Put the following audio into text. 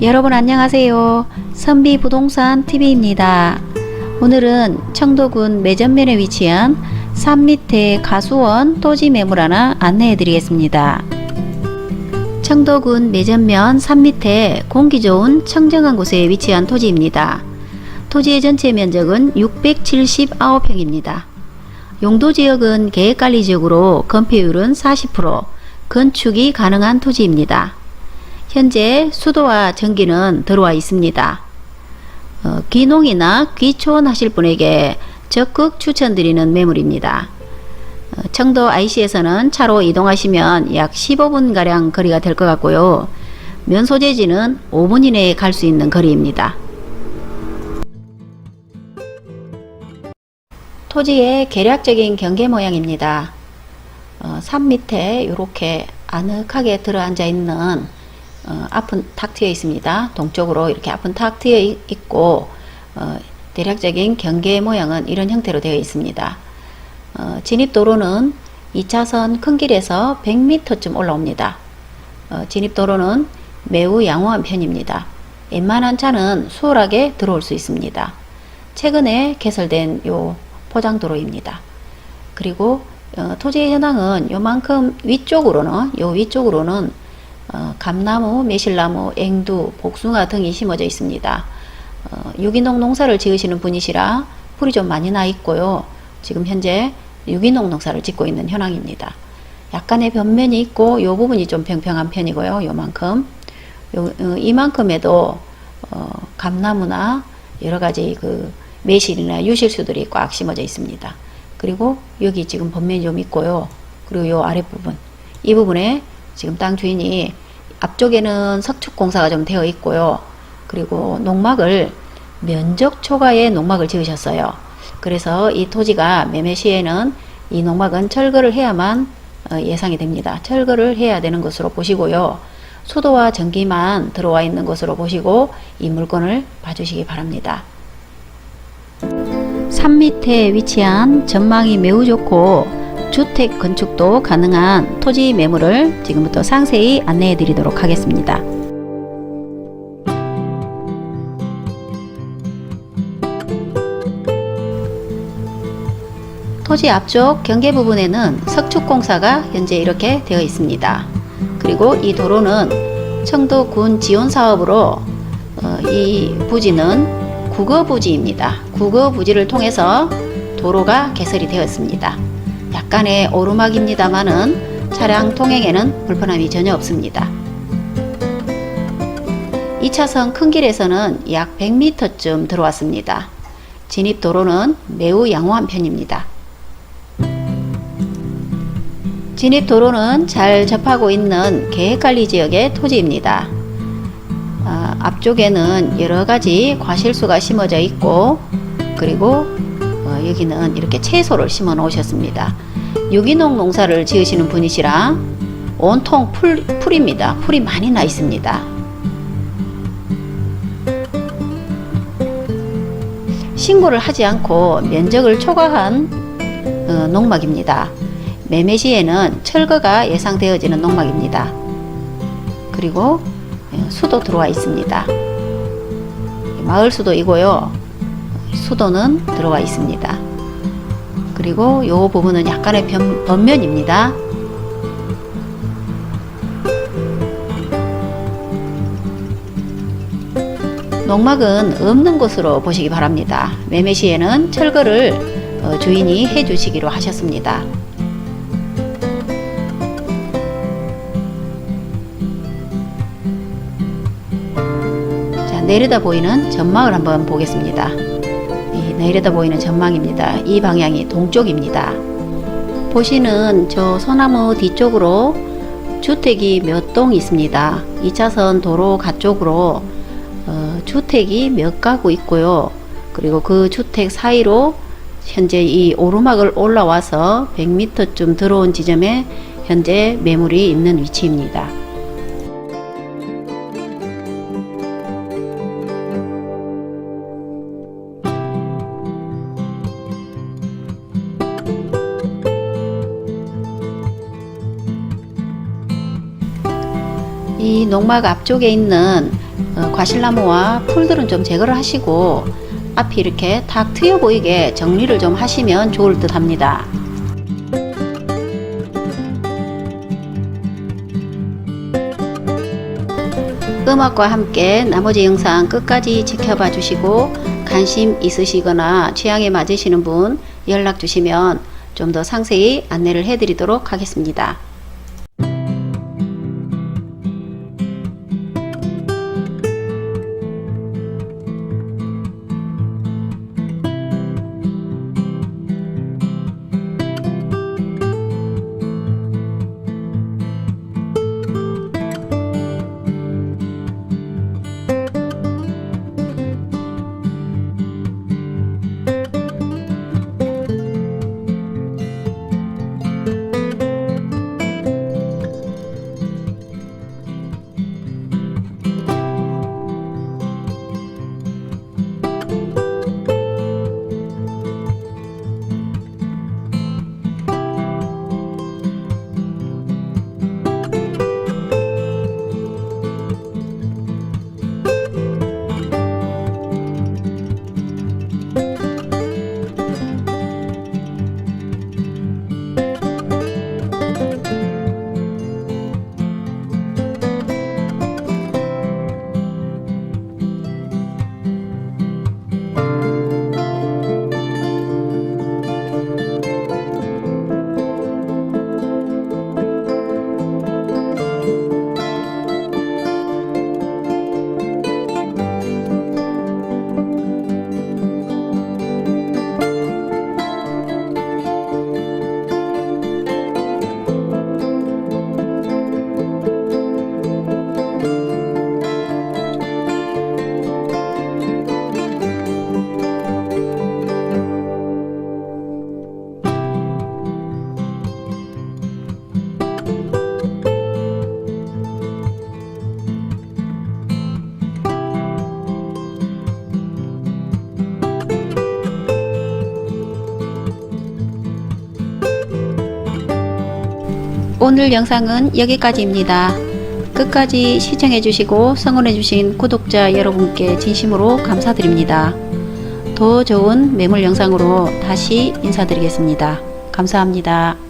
여러분 안녕하세요. 선비 부동산 TV입니다. 오늘은 청도군 매전면에 위치한 산 밑에 가수원 토지 매물 하나 안내해 드리겠습니다. 청도군 매전면 산 밑에 공기 좋은 청정한 곳에 위치한 토지입니다. 토지의 전체 면적은 679평입니다. 용도 지역은 계획관리 지역으로 건폐율은 40%, 건축이 가능한 토지입니다. 현재 수도와 전기는 들어와 있습니다. 어, 귀농이나 귀촌 하실 분에게 적극 추천드리는 매물입니다. 어, 청도 IC에서는 차로 이동하시면 약 15분가량 거리가 될 것 같고요. 면 소재지는 5분 이내에 갈 수 있는 거리입니다. 토지의 계략적인 경계 모양입니다. 어, 산 밑에 이렇게 아늑하게 들어앉아 있는 어, 앞은 탁 트여 있습니다. 동쪽으로 이렇게 앞은 탁 트여 있- 있고 어, 대략적인 경계 모양은 이런 형태로 되어 있습니다. 어, 진입도로는 2차선 큰 길에서 100m쯤 올라옵니다. 어, 진입도로는 매우 양호한 편입니다. 웬만한 차는 수월하게 들어올 수 있습니다. 최근에 개설된 요 포장도로입니다. 그리고 어, 토지의 현황은 요만큼 위쪽으로는 요 위쪽으로는 어, 감나무, 매실나무, 앵두, 복숭아 등이 심어져 있습니다. 어, 유기농 농사를 지으시는 분이시라 풀이 좀 많이 나 있고요. 지금 현재 유기농 농사를 짓고 있는 현황입니다. 약간의 변면이 있고 요 부분이 좀 평평한 편이고요. 요만큼 요, 어, 이만큼에도 어, 감나무나 여러 가지 그 매실이나 유실수들이 꽉 심어져 있습니다. 그리고 여기 지금 번면이 좀 있고요. 그리고 요 아랫부분 이 부분에 지금 땅 주인이 앞쪽에는 석축 공사가 좀 되어 있고요. 그리고 농막을 면적 초과의 농막을 지으셨어요. 그래서 이 토지가 매매 시에는 이 농막은 철거를 해야만 어, 예상이 됩니다. 철거를 해야 되는 것으로 보시고요. 수도와 전기만 들어와 있는 것으로 보시고 이 물건을 봐주시기 바랍니다. 산 밑에 위치한 전망이 매우 좋고 주택 건축도 가능한 토지 매물을 지금부터 상세히 안내해 드리도록 하겠습니다. 토지 앞쪽 경계 부분에는 석축공사가 현재 이렇게 되어 있습니다. 그리고 이 도로는 청도군 지원 사업으로 어, 이 부지는 국어 부지입니다. 국어 부지를 통해서 도로가 개설이 되었습니다. 약간의 오르막입니다만은 차량 통행에는 불편함이 전혀 없습니다. 2차선 큰 길에서는 약 100m쯤 들어왔습니다. 진입 도로는 매우 양호한 편입니다. 진입 도로는 잘 접하고 있는 계획관리 지역의 토지입니다. 아, 앞쪽에는 여러 가지 과실수가 심어져 있고 그리고 어, 여기는 이렇게 채소를 심어 놓으셨습니다. 유기농 농사를 지으시는 분이시라 온통 풀, 풀입니다. 풀이 많이 나 있습니다. 신고를 하지 않고 면적을 초과한 어, 농막입니다. 매매 시에는 철거가 예상되어지는 농막입니다. 그리고 어, 수도 들어와 있습니다. 마을 수도이고요. 수도는 들어와 있습니다. 그리고 이 부분은 약간의 변, 변면입니다. 농막은 없는 것으로 보시기 바랍니다. 매매 시에는 철거를 어, 주인이 해 주시기로 하셨습니다. 자, 내려다 보이는 전망을 한번 보겠습니다. 이 내려다 보이는 전망입니다. 이 방향이 동쪽입니다. 보시는 저 소나무 뒤쪽으로 주택이 몇 동 있습니다. 2차선 도로 가쪽으로 어, 주택이 몇 가구 있고요. 그리고 그 주택 사이로 현재 이 오르막을 올라와서 100m쯤 들어온 지점에 현재 매물이 있는 위치입니다. 이 농막 앞쪽에 있는 어, 과실나무와 풀들은 좀 제거를 하시고 앞이 이렇게 탁 트여 보이게 정리를 좀 하시면 좋을 듯 합니다. 음악과 함께 나머지 영상 끝까지 지켜봐 주시고 관심 있으시거나 취향에 맞으시는 분 연락 주시면 좀 더 상세히 안내를 해드리도록 하겠습니다. 오늘 영상은 여기까지입니다. 끝까지 시청해주시고 성원해주신 구독자 여러분께 진심으로 감사드립니다. 더 좋은 매물 영상으로 다시 인사드리겠습니다. 감사합니다.